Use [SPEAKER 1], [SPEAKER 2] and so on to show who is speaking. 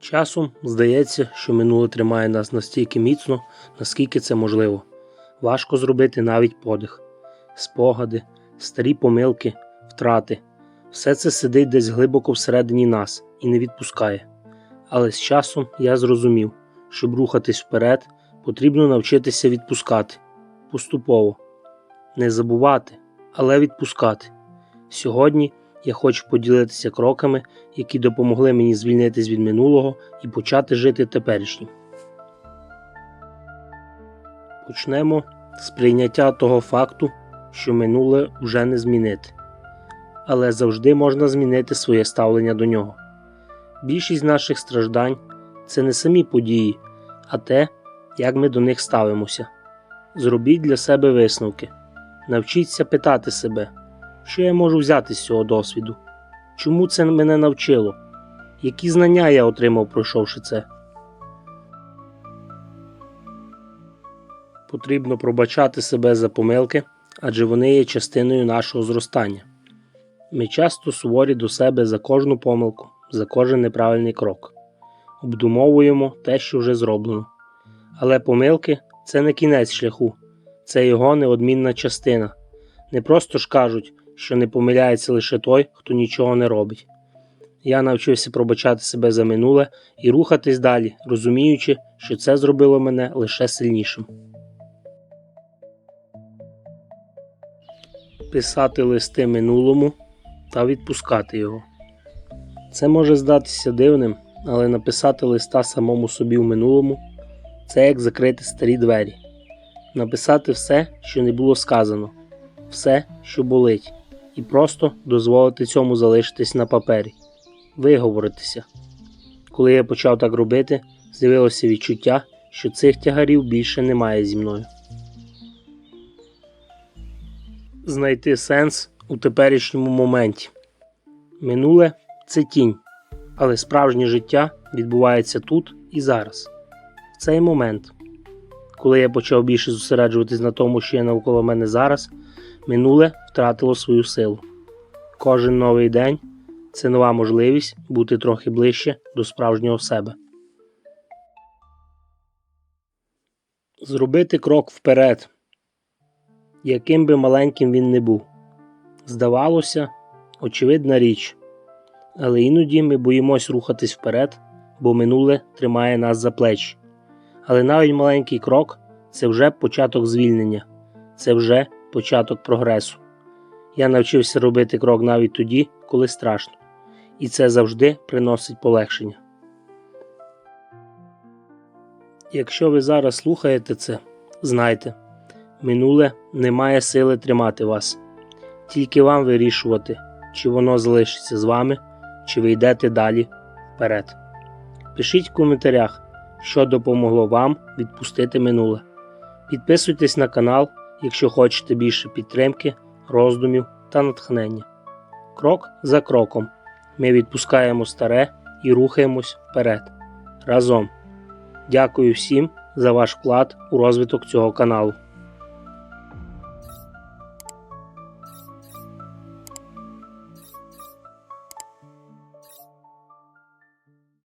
[SPEAKER 1] Часом здається, що минуле тримає нас настільки міцно, наскільки це можливо. Важко зробити навіть подих. Спогади, старі помилки, втрати. Все це сидить десь глибоко всередині нас і не відпускає. Але з часом я зрозумів, щоб рухатись вперед, потрібно навчитися відпускати поступово, не забувати, але відпускати. Сьогодні я хочу поділитися кроками, які допомогли мені звільнитись від минулого і почати жити теперішнім. Почнемо з прийняття того факту, що минуле вже не змінити, але завжди можна змінити своє ставлення до нього. Більшість наших страждань це не самі події, а те, як ми до них ставимося. Зробіть для себе висновки, навчіться питати себе, що я можу взяти з цього досвіду, чому це мене навчило, які знання я отримав, пройшовши це. Потрібно пробачати себе за помилки, адже вони є частиною нашого зростання. Ми часто суворі до себе за кожну помилку, за кожен неправильний крок. Обдумовуємо те, що вже зроблено. Але помилки це не кінець шляху, це його неодмінна частина. Не просто ж кажуть, що не помиляється лише той, хто нічого не робить. Я навчився пробачати себе за минуле і рухатись далі, розуміючи, що це зробило мене лише сильнішим. Писати листи минулому та відпускати його. Це може здатися дивним, але написати листа самому собі в минулому це як закрити старі двері, написати все, що не було сказано, все, що болить, і просто дозволити цьому залишитись на папері, виговоритися. Коли я почав так робити, з'явилося відчуття, що цих тягарів більше немає зі мною. Знайти сенс у теперішньому моменті. Минуле це тінь, але справжнє життя відбувається тут і зараз, в цей момент. Коли я почав більше зосереджуватись на тому, що є навколо мене зараз, минуле втратило свою силу. Кожен новий день це нова можливість бути трохи ближче до справжнього себе. Зробити крок вперед, яким би маленьким він не був. Здавалося, очевидна річ, але іноді ми боїмось рухатись вперед, бо минуле тримає нас за плечі. Але навіть маленький крок це вже початок звільнення, це вже початок прогресу. Я навчився робити крок навіть тоді, коли страшно, і це завжди приносить полегшення. Якщо ви зараз слухаєте це, знайте, минуле не має сили тримати вас, тільки вам вирішувати, чи воно залишиться з вами, чи ви йдете далі вперед. Пишіть в коментарях, що допомогло вам відпустити минуле. Підписуйтесь на канал, якщо хочете більше підтримки, роздумів та натхнення. Крок за кроком ми відпускаємо старе і рухаємось вперед. Разом. Дякую всім за ваш вклад у розвиток цього каналу.